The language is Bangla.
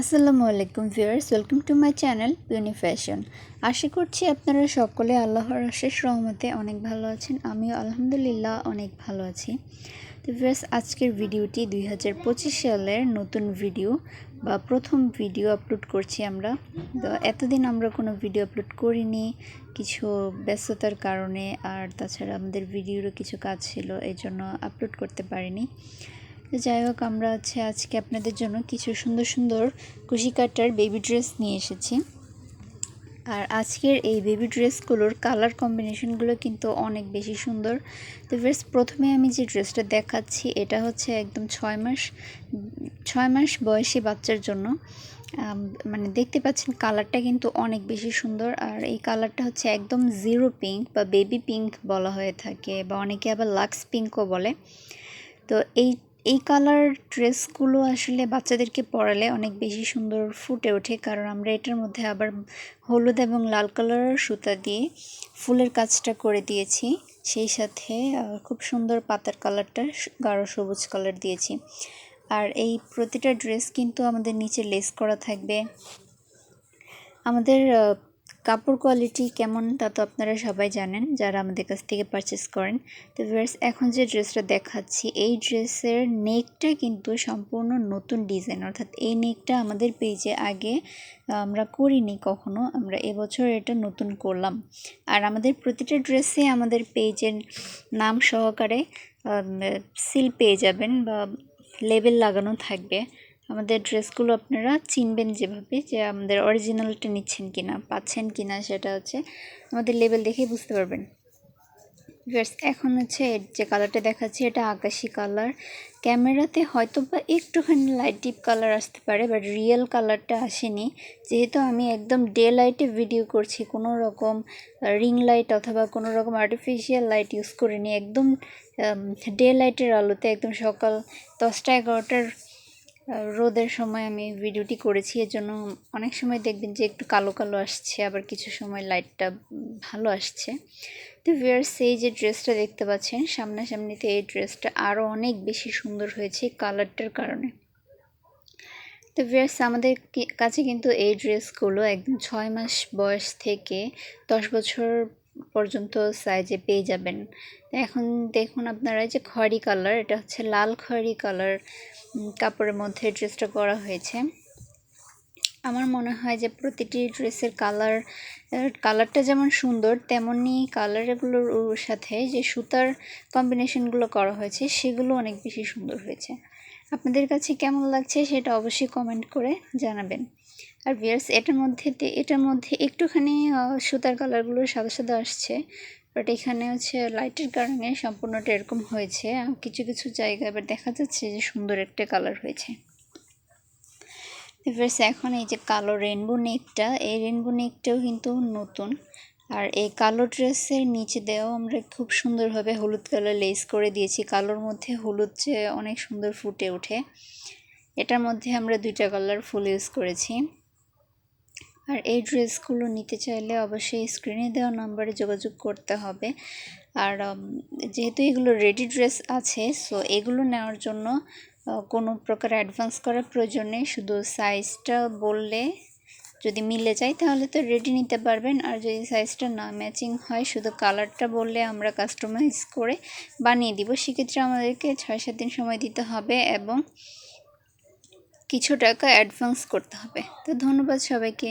আসসালামু আলাইকুম viewers, welcome to my channel Piuni fashion. আশা করছি আপনারা সকলে আল্লাহর আশেষ রহমতে অনেক ভালো আছেন, আমিও আলহামদুলিল্লাহ অনেক ভালো আছি। তো ভিউয়ার্স, আজকের ভিডিওটি দুই হাজার পঁচিশ সালের নতুন ভিডিও বা প্রথম ভিডিও আপলোড করছি আমরা। তো এতদিন আমরা কোনো ভিডিও আপলোড করিনি, কিছু ব্যস্ততার কারণে, আর তাছাড়া আমাদের ভিডিওরও কিছু কাজ ছিল এই জন্য আপলোড করতে পারিনি। যাই হোক, আমরা হচ্ছে আজকে আপনাদের জন্য কিছু সুন্দর সুন্দর কুশি কাটার বেবি ড্রেস নিয়ে এসেছি। আর আজকের এই বেবি ড্রেসগুলোর কালার কম্বিনেশনগুলো কিন্তু অনেক বেশি সুন্দর। তো বেশ প্রথমে আমি যে ড্রেসটা দেখাচ্ছি, এটা হচ্ছে একদম ছয় মাস ছয় মাস বয়সী বাচ্চার জন্য। মানে দেখতে পাচ্ছেন কালারটা কিন্তু অনেক বেশি সুন্দর। আর এই কালারটা হচ্ছে একদম জিরো পিঙ্ক বা বেবি পিঙ্ক বলা হয়ে থাকে, বা অনেকে আবার লাক্স পিঙ্কও বলে। তো এই এই কালার ড্রেসগুলো আসলে বাচ্চাদেরকে পরালে অনেক বেশি সুন্দর ফুটে ওঠে। কারণ আমরা এটার মধ্যে আবার হলুদ এবং লাল কালারের সুতা দিয়ে ফুলের কাজটা করে দিয়েছি। সেই সাথে খুব সুন্দর পাতার কালারটা গাঢ় সবুজ কালার দিয়েছি। আর এই প্রতিটা ড্রেস কিন্তু আমাদের নিচে লেস করা থাকবে। আমাদের কাপড় কোয়ালিটি কেমন তা তো আপনারা সবাই জানেন, যারা আমাদের কাছ থেকে পারচেস করেন। তো ভিউয়ার্স এখন যে ড্রেসটা দেখাচ্ছি, এই ড্রেসের নেকটা কিন্তু সম্পূর্ণ নতুন ডিজাইন অর্থাৎ এই নেকটা আমাদের পেজে আগে আমরা করিনি কখনো, আমরা এবছর এটা নতুন করলাম। আর আমাদের প্রতিটা ড্রেসে আমাদের পেজের নাম সহকারে সিল পেয়ে যাবেন বা লেবেল লাগানো থাকবে। আমাদের ড্রেসগুলো আপনারা চিনবেন যেভাবে যে আমাদের অরিজিনালটা নিচ্ছেন কি না পাচ্ছেন কি না সেটা হচ্ছে আমাদের লেভেল দেখেই বুঝতে পারবেন। এখন হচ্ছে এর যে কালারটা দেখাচ্ছি এটা আকাশি কালার ক্যামেরাতে হয়তো বা একটুখানি লাইট ডিপ কালার আসতে পারে বাট রিয়েল কালারটা আসেনি। যেহেতু আমি একদম ডে লাইটে ভিডিও করছি, কোনো রকম রিং লাইট অথবা কোনো রকম আর্টিফিশিয়াল লাইট ইউজ করিনি। একদম ডে লাইটের আলোতে একদম সকাল দশটা এগারোটার রোদের সময় আমি ভিডিওটি করেছি, এর জন্য অনেক সময় দেখবেন যে একটু কালো কালো আসছে, আবার কিছু সময় লাইটটা ভালো আসছে। তো ভিয়ার্স এই যে ড্রেসটা দেখতে পাচ্ছেন, সামনাসামনিতে এই ড্রেসটা আরও অনেক বেশি সুন্দর হয়েছে কালারটার কারণে। তো ভিয়ার্স আমাদের কাছে কিন্তু এই ড্রেসগুলো একদম ছয় মাস বয়স থেকে দশ বছর পর্যন্ত সাইজে পেয়ে যাবেন। এখন দেখুন আপনারা যে খয়েরি কালার এটা হচ্ছে লাল খয়েরি কালার কাপড়ের মধ্যে ড্রেসটা করা হয়েছে। আমার মনে হয় যে প্রতিটি ড্রেসের কালার কালারটা যেমন সুন্দর তেমনই কালারগুলোর সাথে যে সুতার কম্বিনেশনগুলো করা হয়েছে, সেগুলো অনেক বেশি সুন্দর হয়েছে। আপনাদের কাছে কেমন লাগছে সেটা অবশ্যই কমেন্ট করে জানাবেন। আর ভিয়ার্স এটার মধ্যে এটার মধ্যে একটুখানি সুতার কালারগুলো সাদা সাদা আসছে। বাট এখানে হচ্ছে লাইটের কারণে সম্পূর্ণটা এরকম হয়েছে। কিছু কিছু জায়গায় এবার দেখা যাচ্ছে যে সুন্দর একটা কালার হয়েছে। ভিয়ার্স এখন এই যে কালো রেনবো নেকটা, এই রেনবো নেকটাও কিন্তু নতুন। আর এই কালো ড্রেসের নিচে দেওয়াও আমরা খুব সুন্দরভাবে হলুদ কালার লেস করে দিয়েছি। কালোর মধ্যে হলুদ যে অনেক সুন্দর ফুটে ওঠে। এটার মধ্যে আমরা দুইটা কালার ফুল ইউজ করেছি। আর এই ড্রেসগুলো নিতে চাইলে অবশ্যই স্ক্রিনে দেওয়া নাম্বারে যোগাযোগ করতে হবে। আর যেহেতু এগুলো রেডি ড্রেস আছে সো এগুলো নেওয়ার জন্য কোনো প্রকার অ্যাডভান্স করার প্রয়োজন নেই। শুধু সাইজটা বললে যদি মিলে যায় তাহলে তো রেডি নিতে পারবেন। আর যদি সাইজটা না ম্যাচিং হয়, শুধু কালারটা বললে আমরা কাস্টমাইজ করে বানিয়ে দিব। সেক্ষেত্রে আমাদেরকে ছয় সাত দিন সময় দিতে হবে এবং কিছু টাকা অ্যাডভান্স করতে হবে। তো ধন্যবাদ সবাইকে।